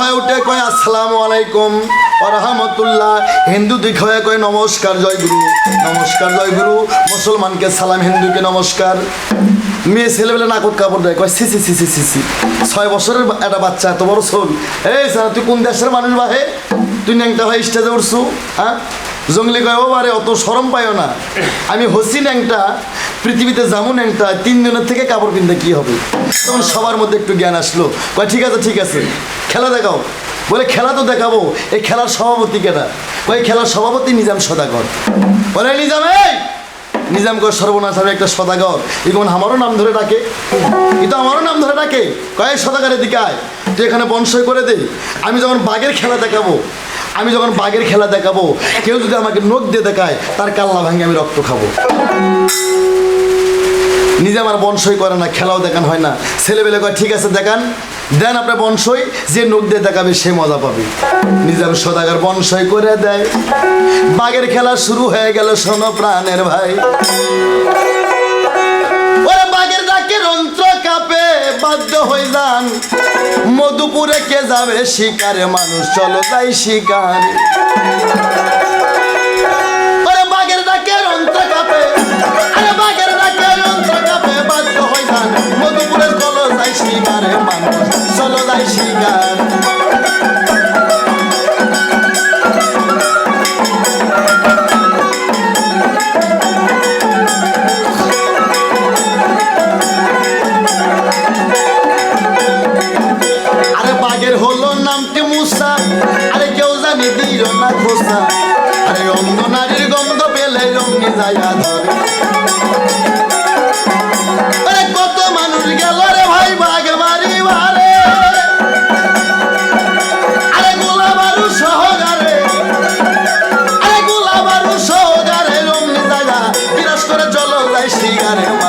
হয়ে উঠে কয়, আসসালামু আলাইকুম রহমতুল্লাহ। হিন্দু দিক হয়ে কয়, নমস্কার, জয় গুরু। নমস্কার, জয় গুরু। মুসলমানকে সালাম, হিন্দুকে নমস্কার। মেয়ে ছেলেবেলে নাকট কাপড় দেয়, কয় সিসি সিসি সিসি ছয় বছরের একটা বাচ্চা, এত বড় শোন এই স্যার তুই কোন দেশের মানুষ বাহে তুই ন্যাংটা ভাই স্টেজে উঠছু হ্যাঁ? জঙ্গলি কয়, ও বারে, অত সরম পাইও না। আমি হসি ন্যাংটা পৃথিবীতে যেমন ন্যাংটা তিন দিনের থেকে কাপড় কিনতে কি হবে? তখন সবার মধ্যে একটু জ্ঞান আসলো। কয়, ঠিক আছে ঠিক আছে, খেলা দেখাও। বলে, খেলা তো দেখাবো, এই খেলার সভাপতি কেটা কয় খেলার সভাপতি নিজাম সদাগর। বলে নিজাম, এই! নিজাম কর সর্বনাশ, আমি একটা সদাগর। এখন আমারও নাম ধরে ডাকে। কিন্তু আমারও নাম ধরে ডাকে। কয়েক সদাগরের দিকে আয়। তুই এখানে বংশই করে দে। আমি যখন বাঘের খেলা দেখাবো আমি যখন বাঘের খেলা দেখাবো, কেউ যদি আমাকে নোখ দিয়ে দেখায়, তার কাল্লা ভাঙে, আমি রক্ত খাব। নিজে আমার বংশই করে না, খেলাও দেখান হয় না। ছেলেবেলে কয়, ঠিক আছে, দেখান। দেন আপনার বংশই যে নোখ দিয়ে দেখাবে, সে মজা পাবে। নিজাম সদাগার বংশই করে দেয়। বাঘের খেলা শুরু হয়ে গেল, শোনো প্রাণের ভাই। বাধ্য হয়ে যান। মধুপুরে কে যাবে শিকারে মানুষ? চলো তাই শিকার। বাঘের বাধ্য চলো যাই শিকারে মানুষ। চলো যাই শিকার। চলো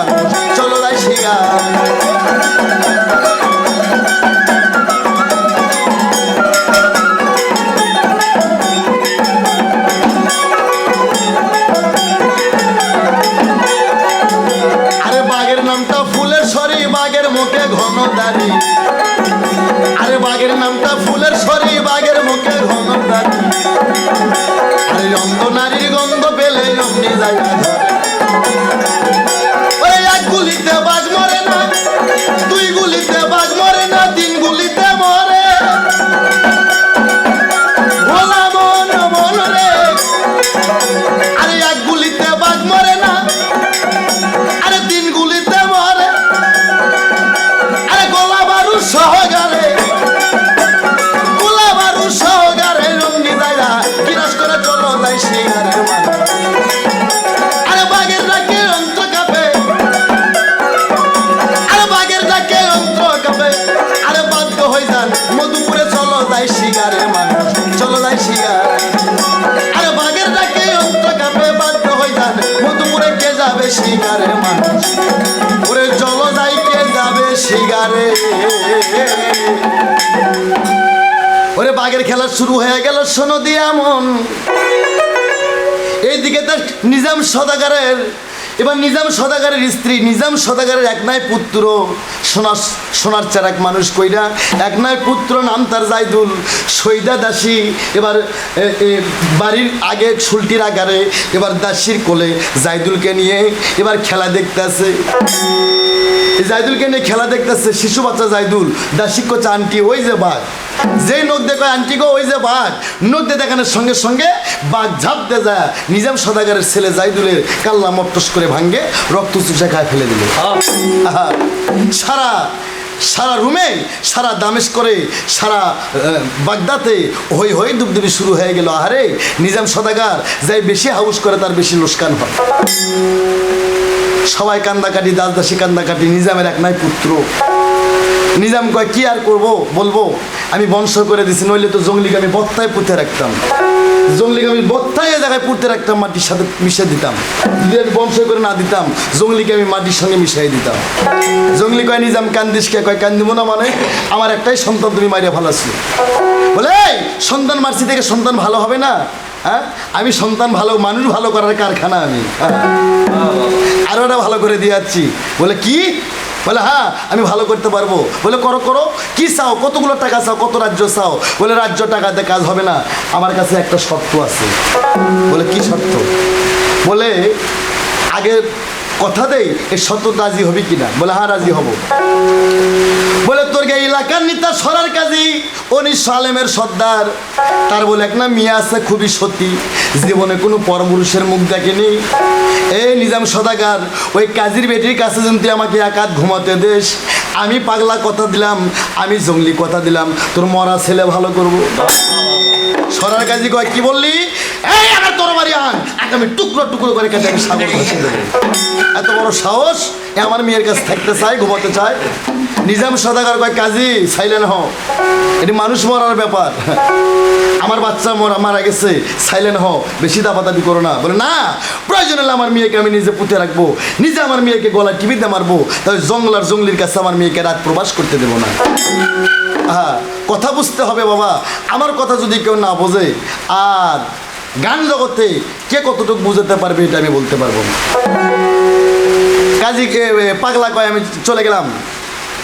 মধুপুরে চলো তাই শিগারে মানুষ, চলো তাই শিগার আরে বাঘের ডাকে অন্তর কাপে বাধ্য যান, মধুপুরে কে যাবে শিগারে মানুষ? ওরে চলো যাই কে যাবে শিগারে ওরে বাঘের খেলা শুরু হয়ে গেল, শোনো দিয়া মন। এইদিকে তার নিজাম সদাগারের এবার নিজাম সদাগারের স্ত্রী, নিজাম সদাগারের এক নাই পুত্র সোনার সোনার চারাক মানুষ কইরা, এক নাই পুত্র নাম তার জাইদুল, সৈদা দাসী, এবার বাড়ির আগে সুলটির আগারে, এবার দাসীর কোলে জাইদুলকে নিয়ে এবার খেলা দেখতেছে। জাইদুলকে নিয়ে খেলা দেখতেছে শিশু বাচ্চা জাইদুল, দাসী কোচ আন্টি, ওই যে বাঘ যেই নোক দেখো আন্টি গো ওই যে বাঘ। দিয়ে দেখানোর সঙ্গে সঙ্গে বাঘ ঝাঁপ দিয়ে যায়। নিজাম সদাগারের ছেলে জাইদুলের কাল্লা মট্টস করে ভাঙ্গে রক্ত চুষে খায় ফেলে দিল। সারা সারা রুমে সারা দামেশ করে সারা বাগদাতে হই হই দুবদুবি শুরু হয়ে গেল। আহারে নিজাম সদাগার যাই বেশি হাউস করে তার বেশি লোসকান হয়। সবাই কান্দাকাটি দাস দাসী কান্দাকাটি নিজামের এক নাই পুত্র। নিজাম কয় কি আর করব? বলব আমি বংশ করে দিছি নইলে তো জঙ্গলিকে আমি বত্তায় পুঁতে রাখতাম। জঙ্গলিকে আমি বত্তায় জায়গায় পুঁতে রাখতাম মাটির সাথে মিশিয়ে দিতাম। যদি আমি বংশ করে না দিতাম জঙ্গলিকে আমি মাটির সঙ্গে মিশিয়ে দিতাম। জঙ্গলি কয় নিজাম কান্দিসকে কয় কান্দিব না মানে আমার একটাই সন্তান তুমি মারিয়া ভালো আছো বলে "এই, সন্তান মারছি থেকে সন্তান ভালো হবে না? হ্যাঁ? আমি সন্তান ভালো মানুষ ভালো করার কারখানা আমি। হ্যাঁ? আরও একটা ভালো করে দিয়ে যাচ্ছি। বলে কি? বলে হ্যাঁ আমি ভালো করতে পারব। বলে, করো করো। কি চাও? কতগুলো টাকা চাও? কত রাজ্য চাও? বলে, রাজ্য টাকাতে কাজ হবে না। আমার কাছে একটা শর্ত আছে। বলে, কি শর্ত? বলে, আগে কথা দেই এই শর্ত রাজি হবি কিনা? বলে হ্যাঁ রাজি হব। বলে, তোর এই এলাকার নেতা সরার কাজী? উনিশ আলেমের সর্দার। তার বলে, এক না, মিয়া আছে, খুবই সতী। জীবনে কোনো পরপুরুষের মুখ দেখেনি। এই নিজাম সদাগার, ওই কাজীর বেটির কাছে যদি তুই আমাকে একাত ঘুমাতে দেশ আমি পাগলা কথা দিলাম, আমি জঙ্গলি কথা দিলাম, তোর মরা ছেলে ভালো করব। সরার কাজী কয়, কি বললি? এই আমার তোর বাড়ি আন। আমি টুকরো টুকরো করে কেটে আমি দেবো। এত বড় সাহস? আমার মেয়ের কাছে থাকতে চায়, ঘুমাতে চায়। নিজাম সদাগার কয়, কাজী সাইলেন হও। এটি মানুষ মরার ব্যাপার। আমার বাচ্চা মরা, মারা গেছে সাইলেন হও, বেশি দাপাদাপি করো না। বলে, না, প্রয়োজন হলে আমার মেয়েকে আমি নিজে পুঁতে রাখব। নিজে আমার মেয়েকে গলায় টিভিতে মারবো। তাই জঙ্গলার জঙ্গলির কাছে আমার মেয়েকে রাত প্রবাস করতে দেবো না। হ্যাঁ কথা বুঝতে হবে বাবা। আমার কথা যদি কেউ না বোঝে, আর গান জগতে কে কতটুকু বুঝাতে পারবে এটা আমি বলতে পারব না। কাজী পাগলা কয় আমি চলে গেলাম।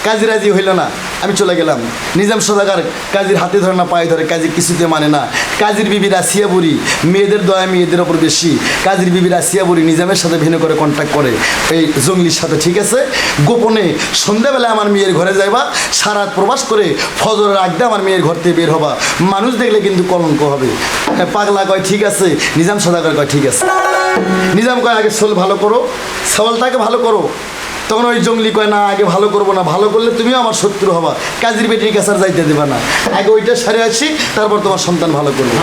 কাজী রাজি হইল না। আমি চলে গেলাম। নিজাম সদাগার কাজীর হাতে ধরে না, পায়ে ধরে, কাজী কিছুতে মানে না। কাজীর বিবি রাশিয়া বুড়ি মেয়েদের দয়া মেয়েদের ওপর বেশি। কাজীর বিবি রাশিয়া বুড়ি নিজামের সাথে ভিন্ন করে কন্ট্যাক্ট করে। এই জঙ্গলির সাথে, ঠিক আছে? গোপনে সন্ধ্যাবেলা আমার মেয়ের ঘরে যাইবা সারা প্রবাস করে ফজরের আগদে আমার মেয়ের ঘর থেকে বের হবা। মানুষ দেখলে কিন্তু কলঙ্ক হবে। পাগলা কয়, ঠিক আছে? নিজাম সদাগর কয়, ঠিক আছে? নিজাম কয়, আগে সোল ভালো করো। সওয়ালটাকে ভালো করো। তখন ওই জঙ্গলি কয়, না, আগে ভালো করব না, ভালো করলে তুমিও আমার শত্রু হবা। কাজের বেটির কাছে আর যাইতে দেবা না। আগে ওইটা সারে আসি, তারপর তোমার সন্তান ভালো করব।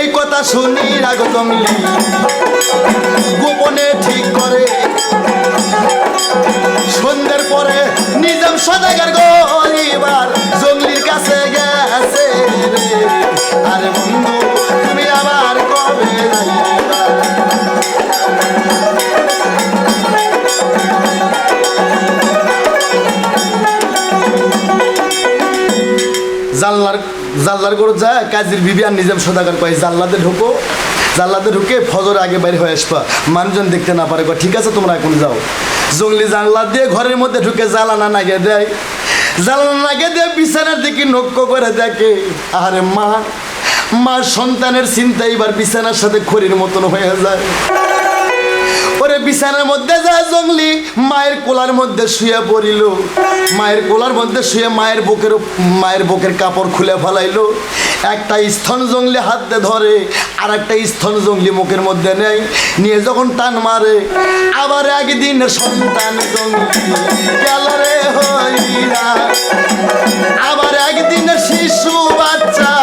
এই কথা শুনি রাগ জঙ্গলি, গোপনে ঠিক করে। সন্ধ্যের পরে নিজাম সদাগার গরিবার জানলার করে যায় কাজীর বিবি আর নিজাম সদাগার কয় জানলাতে ঢুকো। জানলাতে ঢুকে ফজর আগে বাইরে হয়ে আসবা। মানুষজন দেখতে না পারে ঠিক আছে, তোমরা এখন যাও। জঙ্গলি জানলা দিয়ে ঘরের মধ্যে ঢুকে জ্বালানা নাগে দেয়। জ্বালানা নাগে দিয়ে বিছানার দিকে নক্ষ করে দেখে আরে মা মা সন্তানের চিন্তা এবার বিছানার সাথে খড়ির মতন হয়ে যায়। বিছানার মধ্যে যা জঙ্গলি, মায়ের কোলার মধ্যে শুয়ে পড়িল। মায়ের কোলার মধ্যে শুয়ে মায়ের বুকের মায়ের বুকের কাপড় খুলে ফেলাইলো। একটা স্তন জঙ্গলি হাতে ধরে আর একটা স্তন জঙ্গলি মুখের মধ্যে নেয়। নিয়ে যখন টান মারে, আবার একদিন সন্তান জঙ্গলি আবার একদিন শিশু বাচ্চা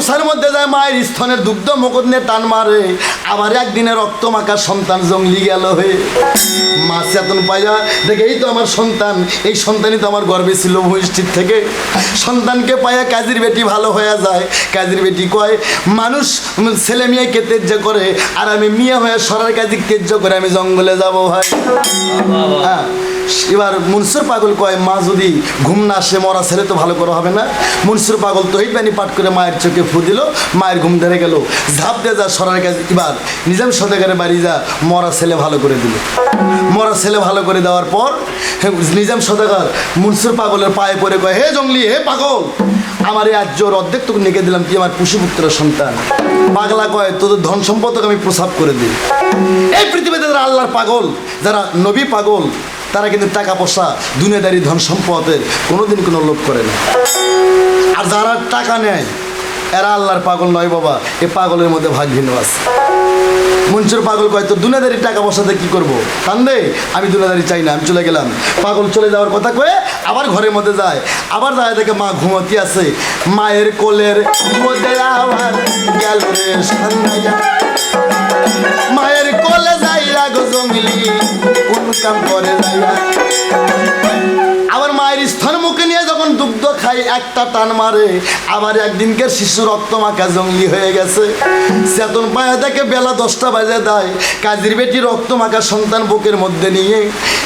কোষার মধ্যে যায় মায়ের স্তনের দুগ্ধ মুকুট নিয়ে টান মারে। আবার একদিনে রক্ত মাখা সন্তান জঙ্গলি গেল হয়ে। মা চেতন পাইয়া দেখে এই তো আমার সন্তান এই সন্তানই তো আমার গর্বে ছিল ভূষ্ঠির থেকে। সন্তানকে পাইয়া কাজীর বেটি ভালো হয়ে যায়। কাজীর বেটি কয় মানুষ ছেলে মেয়েকে তেজ্য করে আর আমি মিয়া হয়ে সরার কাজী তেজ্য করে আমি জঙ্গলে যাব ভাই। হ্যাঁ। এবার মনসুর পাগল কয়, মা যদি ঘুম না আসে মরা ছেলে তো ভালো করে হবে না। মনসুর পাগল তো এই পানি পাঠ করে মায়ের চোখে ফু দিল, মায়ের ঘুম ধরে গেল। ঝাঁপ দিয়ে যা সরার কাছে এবার নিজাম সদাগারে বাড়ি যা মরা ছেলে ভালো করে দিল। মরা ছেলে ভালো করে দেওয়ার পর নিজাম সদাগার মনসুর পাগলের পায়ে পড়ে কয়, হে জঙ্গলি, হে পাগল, আমার এই আজ জোর অর্ধেক তোকে নেকে দিলাম, তুই আমার পুষিপুত্র সন্তান। পাগলা কয়, তোদের ধন সম্পদকে আমি প্রসাব করে দিই। এই পৃথিবীতে যারা আল্লাহর পাগল, যারা নবী পাগল তারা কিন্তু টাকা পয়সা, দুনিয়াদারি, ধন সম্পদের কোনোদিন কোনো লোভ করে না। আর যারা টাকা নেয়, এরা আল্লাহর পাগল নয় বাবা, এ পাগলের মধ্যে ভাগ ভিন্ন আছে। মঞ্চুর পাগল কয় তো দুনিয়াদারি টাকা পয়সাতে কি করব? কান্দে আমি দুনিয়াদারি চাই না, আমি চলে গেলাম। পাগল চলে যাওয়ার কথা কয়ে আবার ঘরের মধ্যে যায়। আবার যায় দেখে মা ঘুমতি আছে। মায়ের কোলের মধ্যে মায়ের কোলে আবার মায়ের স্তন মুখে নিয়ে যখন দুগ্ধ খাই, একটা টান মারে। আবার একদিনকে শিশু রক্ত মাখা জঙ্গলি হয়ে গেছে। চেতন পায়া দেখে বেলা দশটা বাজে দেয়। কাজীর বেটি রক্ত মাখা সন্তান বুকের মধ্যে নিয়ে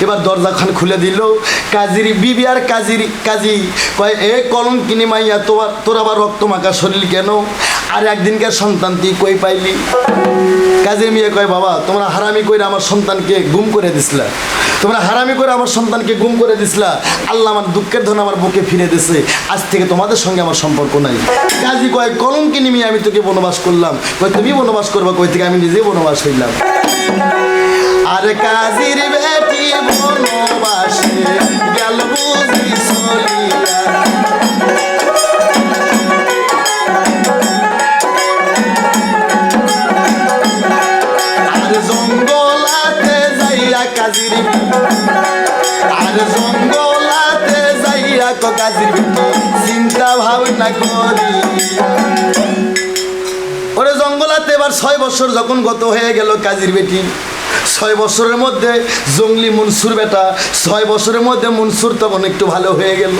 এবার দরজাখান খুলে দিল। কাজির বিবি আর কাজির কাজী কয়, এ কলম কিনে মাইয়া তোর তোর আবার রক্ত মাখা শরীর কেন? আর একদিনকার সন্তান, তুই কই পাইলি? কাজের মেয়ে কয়, বাবা, তোমরা হারামি করে আমার সন্তানকে গুম করে দিছিলা। তোমরা হারামি করে আমার সন্তানকে গুম করে দিছিলা। আল্লাহ আমার দুঃখের ধন আমার বুকে ফিরে দিছে। আজ থেকে তোমাদের সঙ্গে আমার সম্পর্ক নাই। কাজী কয় কলমকে নিয়ে আমি তোকে বনবাস করলাম। কয়, তুমি বনবাস করবা? কই থেকে আমি নিজেই বনবাস হইলাম। আর কাজীর বেটি বনবাসে, গেল বুঝি চলিয়া। চিন্তা ভাবনা করি। ওরে জঙ্গলাতে এবার ছয় বছর যখন গত হয়ে গেল বেটি, ছয় বছরের মধ্যে জঙ্গলি মনসুর বেটা, ছয় বছরের মধ্যে মনসুর তখন একটু ভালো হয়ে গেল।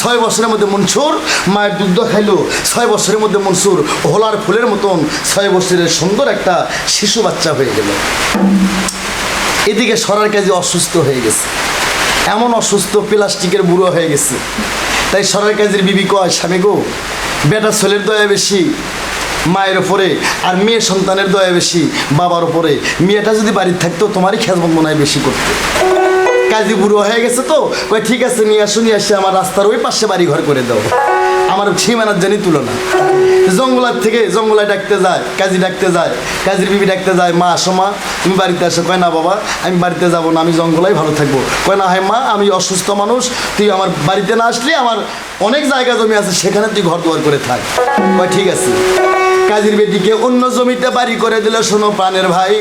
ছয় বছরের মধ্যে মনসুর মায়ের দুগ্ধ খাইলো, ছয় বছরের মধ্যে মনসুর হোলার ফুলের মতন ছয় বছরের সুন্দর একটা শিশু বাচ্চা হয়ে গেল। এদিকে সরার কাজে অসুস্থ হয়ে গেছে। এমন অসুস্থ প্লাস্টিকের বুড়ো হয়ে গেছে। তাই সরার কাজের বিবি কয়, স্বামী গো, বেটা ছেলের দয়া বেশি, মায়ের ওপরে আর মেয়ে সন্তানের দয়া বেশি, বাবার ওপরে মেয়েটা যদি বাড়ির থাকতো, তোমারই খেজমত মনে হয় বেশি করতে। কাজী বুড়ো হয়ে গেছে তো, কয়, ঠিক আছে, নিয়ে আসুন নিয়ে আসে আমার রাস্তার ওই পাশে বাড়ি ঘর করে দাও। আমার সীমানার জানি তুলনা। জঙ্গলার থেকে জঙ্গলায় ডাকতে যায়, কাজী ডাকতে যায়, কাজীর বিবি ডাকতে যায়, মা, আসো মা, তুমি বাড়িতে আসো। কয়, না, বাবা, আমি বাড়িতে যাব না, আমি জঙ্গলাই ভালো থাকব। কয়, না, হয় মা, আমি অসুস্থ মানুষ, তুই আমার বাড়িতে না আসলে, আমার অনেক জায়গা জমি আছে, সেখানে তুই ঘর দুয়ার করে থাক। বা ঠিক আছে। কাজীর বেটিকে অন্য জমিতে বাড়ি করে দিল, শোনো প্রাণের ভাই।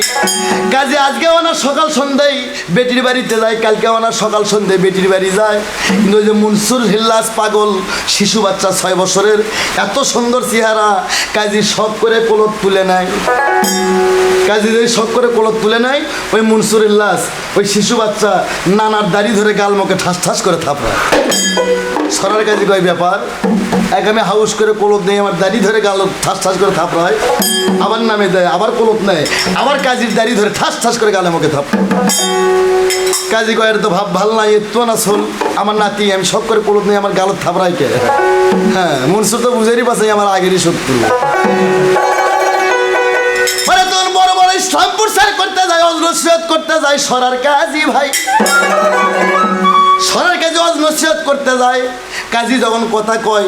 কাজে, আজকে ওনার সকাল সন্ধ্যায় বেটির বাড়িতে যায়, কালকে ওনার সকাল সন্ধ্যায় বেটির বাড়ি যায়। কিন্তু ওই যে মনসুর হিল্লাস পাগল, শিশু বাচ্চা ছয় বছরের, এত সুন্দর চেহারা, কাজী শখ করে কলত তুলে নেয় কাজী যদি শখ করে কলত তুলে নেয় ওই মনসুর হিল্লাস, ওই শিশু বাচ্চা নানার দাড়ি ধরে গাল মুখে ঠাস ঠাস করে থাপড়ায়। সরার কাজে কয় ব্যাপার? এক আমি হাউস করে কলপ নেই আমার দাড়ি ধরে গাল ঠাস ঠাস করে থাপড়ায় আবার নামে দেয়, আবার কলপ নেয়, আবার কাজীর দাড়ি ধরে ঠাস ঠাস করে গালে মুখে থাপ কাজী কয়ের তো ভাব, ভালো নাই তো না শোন, আমার নাতি, আমি সব করে কলপ নেই, আমার গালত থাপড়াই কে? হ্যাঁ মনসুর তো বুঝেরই পাশে, আমার আগেরই শত্রু। তোর বড় বড় প্রচার করতে যায় অজনসিয়ত করতে যায়, সরার কাজী ভাই। সরার কাজে অজ নসিহত করতে যায় কাজী যখন কথা কয়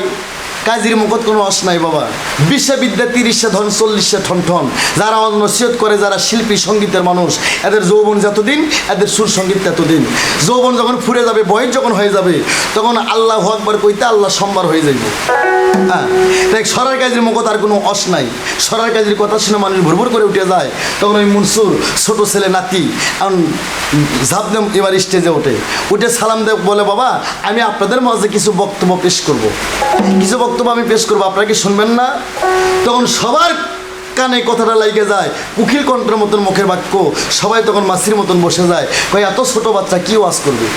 কাজীর মুখত কোনো অস নাই বাবা। বিশ্ববিদ্যা তিরিশে ধন, চল্লিশে ঠন ঠন। যারা নসিহত করে, যারা শিল্পী, সঙ্গীতের মানুষ, এদের যৌবন যতদিন, এদের সুর সংগীত ততদিন। যৌবন যখন ফুরে যাবে, বয়স যখন হয়ে যাবে, তখন আল্লাহ আকবার কইতে আল্লাহ সম্বার হয়ে যাইবে। হ্যাঁ তাই সরার কাজের মুখত আর কোনো অস নাই। সরার কাজের কথা শুনে মানুষ ভুরভুর করে উঠে যায়। তখন ওই মনসুর, ছোট ছেলে নাতি, এখন ঝাঁপ দেম এবার স্টেজে ওঠে। উঠে সালাম দেব বলে, বাবা, আমি আপনাদের মাঝে কিছু বক্তব্য পেশ করব। কিছু বক্তব্য আমি পেশ করব, আপনারা কি শুনবেন না? তখন সবার কানে কথাটা লাগে যায়, উকিল কণ্ঠের মতন মুখের বাক্য, সবাই তখন মাসির মতন বসে যায়, কয়, এত ছোট বাচ্চা, কি ওয়াজ করবে?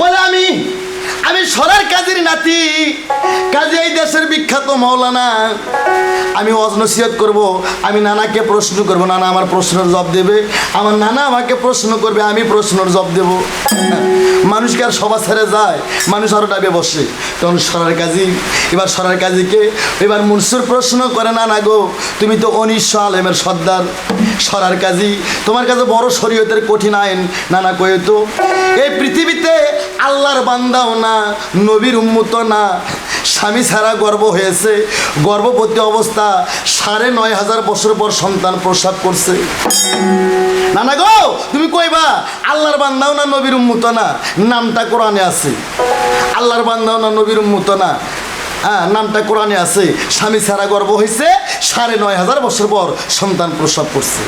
বলে, আমি আমি সরার কাজের নাতি। কাজে এই দেশের বিখ্যাত মৌলানা আমি অজনসিয়ত করব, আমি নানাকে প্রশ্ন করব, নানা আমার প্রশ্নের জব দেবে। আমার নানা আমাকে প্রশ্ন করবে, আমি প্রশ্নের জবাব দেব। মানুষকে আর সভা ছেড়ে যায়, মানুষ আরও ডাবে বসে। তখন সরার কাজী, এবার সরার কাজীকে, এবার মনসুর প্রশ্ন করে না না গো, তুমি তো অনিশ্ব আলেমের সর্দার। সরার কাজী, তোমার কাছে বড় শরীয়তের কঠিন আইন। নানা কয়ে তো, এই পৃথিবীতে আল্লাহর বান্দাও না নবীর উন্মুত না। স্বামী ছাড়া গর্ব হয়েছে। গর্ভবতী অবস্থা সাড়ে নয় হাজার বছর পর সন্তান প্রসাদ করছে। না না গো, তুমি কইবা, আল্লাহর বান্দাও না নবীর উন্মুত না? নামটা কোরআনে আছে। আল্লাহর বান্দাও না নবীর উন্মুত না? হ্যাঁ নামটা কোরআনে আছে। স্বামী ছাড়া গর্ব হয়েছে সাড়ে নয় হাজার বছর পর সন্তান প্রসব করছে।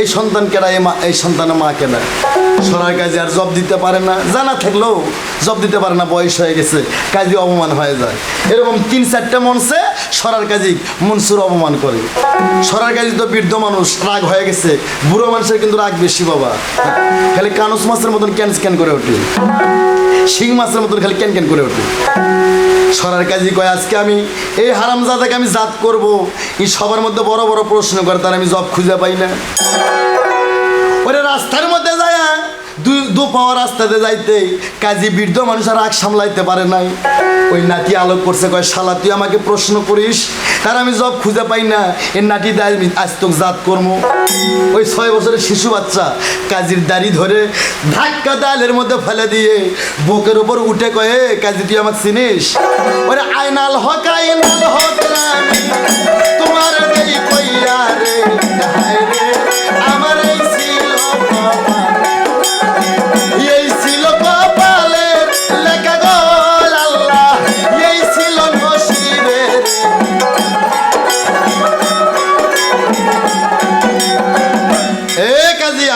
এই সন্তান কেনা এই মা, এই সন্তানের মা কেনা সরার কাজে আর জব দিতে পারে না। জানা থাকলেও জব দিতে পারে না, বয়স হয়ে গেছে, কাজে অপমান হয়ে যায়। এরকম তিন চারটে মঞ্চে সরার কাজী মনসুর অপমান করে। সরার কাজী তো বৃদ্ধ মানুষ, রাগ হয়ে গেছে। বুড়ো মানুষের কিন্তু রাগ বেশি, বাবা। খালি কানুস মাছের মতন ক্যান স্ক্যান করে ওঠে শিং মাছের মতন খালি ক্যান ক্যান করে ওঠে সরার কাজী কয়, আজকে আমি এই হারামজাদাকে আমি জাত করব। এই সবার মধ্যে বড় বড় প্রশ্ন করে, তার আমি জব খুঁজে পাই না। ওরে রাস্তার মধ্যে যায় দু পাওয়া রাস্তাতে যাইতে কাজী বৃদ্ধ মানুষ আর আগ সামলাইতে পারে নাই। ওই নাতি আলোক করছে, কয়, শালা, তুই আমাকে প্রশ্ন করিস? তার আমি জব খুঁজে পাই না। এর নাতি দায় আজ তোক জাত কর্ম ওই ছয় বছরের শিশু বাচ্চা কাজীর দাড়ি ধরে ধাক্কা দালের মধ্যে ফেলে দিয়ে বুকের উপর উঠে কয়ে কাজী, তুই আমাকে চিনিস? ওরে, আইনাল হক আইনাল হক তোমার কইয়া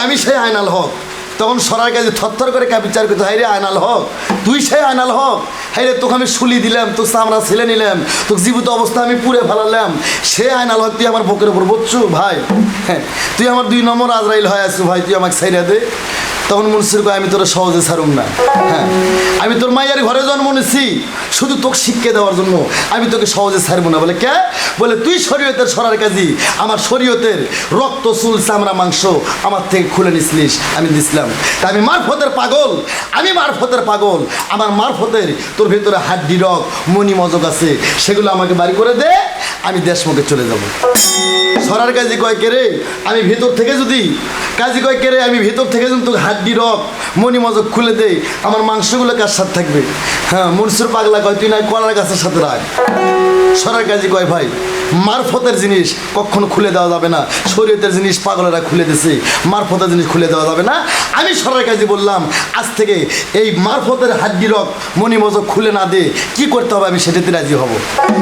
আমি সেই আয়নাল হক। তখন সরার কাছে থরথর করে ক্যাপিচার করতে হাই রে আয়নাল হক, তুই সেই আয়নাল হক। হাই রে তোকে আমি শুলি দিলাম, তোর চামড়া ছেলে নিলাম, তোর জীবিত অবস্থা আমি পুড়ে ফেলালাম। সে আয়নাল হক তুই আমার বুকের উপর বচ্ছু ভাই। হ্যাঁ তুই আমার দুই নম্বর আজরাইল হয়ে আছো ভাই, তুই আমাকে ছাইরা দে। তখন মনসুর কয় আমি তোরা সহজে ছাড়ুম না। হ্যাঁ আমি তোর মাইয়ার ঘরে জন্ম নিছি, শুধু তোকে শিক্ষা দেওয়ার জন্য। আমি তোকে সহজে ছাড়বো না। বলে কে? বলে, তুই শরীয়তের সরার কাজী। আমার শরীয়তের রক্ত, চুল, চামড়া, মাংস আমার থেকে খুলে নিসলিস আমি দিছিলাম। তা আমি মারফতের পাগল, আমি মারফতের পাগল। আমার মারফতের তোর ভেতরে হাড্ডি রক মনি মজক আছে, সেগুলো আমাকে বাড়ি করে দে, আমি দেশমুখে চলে যাব। সরার কাজী কয় কেরে আমি ভেতর থেকে যদি কাজী কয় কেরে আমি ভেতর থেকে যদি তোকে হাড্ডি রক মনি মজক খুলে দেই আমার মাংসগুলো কার সাথে থাকবে? হ্যাঁ মনসুর পাগলা কয় তুই নাই কলার গাছের সাথে রাখ সরার কাজী কয় ভাই মারফতের জিনিস কখনো খুলে দেওয়া যাবে না। শরীয়তের জিনিস পাগলেরা খুলে দিছে মারফতের জিনিস খুলে দেওয়া যাবে না। আমি সরার কাজী বললাম আজ থেকে এই মারফতের হাড্ডি রক মনি মজক খুলে না দে কি করতে হবে আমি সেটাতে রাজি হব?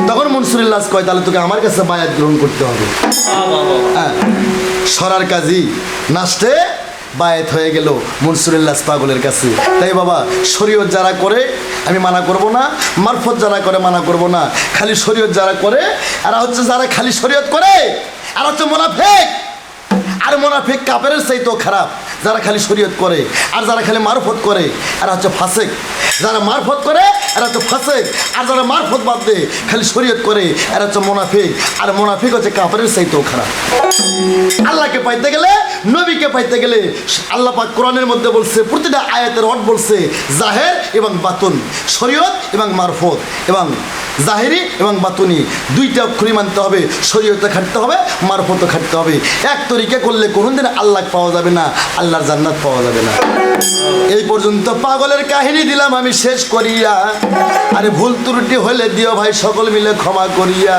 তখন মনসুরুল্লাহ কয় তাহলে তোকে আমার কাছে বায়াত গ্রহণ করতে হবে। হ্যাঁ সরার কাজী নাচতে বায়েত হয়ে গেল মনসুরুল্লাহ পাগলের কাছে। তাই বাবা, শরীয়ত যারা করে, আমি মানা করব না, মারফত যারা করে, মানা করব না। খালি শরীয়ত যারা করে, আর হচ্ছে যারা খালি শরীয়ত করে, আর হচ্ছে মোনাফেক। আর মোনাফেক কাপের চাইতেও খারাপ। যারা খালি শরীয়ত করে, আর যারা খালি মারফত করে আর হচ্ছে ফাসেক। যারা মারফত করে, এরা হচ্ছে ফাসেক। আর যারা মারফত বাদ দেয় খালি শরীয়ত করে, এরা হচ্ছে মোনাফিক। আর মোনাফিক হচ্ছে কাপড়ের চাইতেও খারাপ। আল্লাহকে পাইতে গেলে, নবীকে পাইতে গেলে, আল্লাহ পাক কোরআনের মধ্যে বলছে, প্রতিটা আয়াতের অট বলছে, জাহের এবং বাতুন, শরীয়ত এবং মারফত। এবং জাহেরি এবং বাতুনি, দুইটা অক্ষরই মানতে হবে, শরীয়তে খাটতে হবে, মারফতও খাটতে হবে। এক তরিকা করলে কোনোদিন আল্লাহ পাওয়া যাবে না। আল্লাহর জান্নাত পাওয়া যাবে না। এই পর্যন্ত পাগলের কাহিনী দিলাম আমি শেষ করিয়া। আরে ভুল ত্রুটি হলে দিও ভাই, সকল মিলে ক্ষমা করিয়া।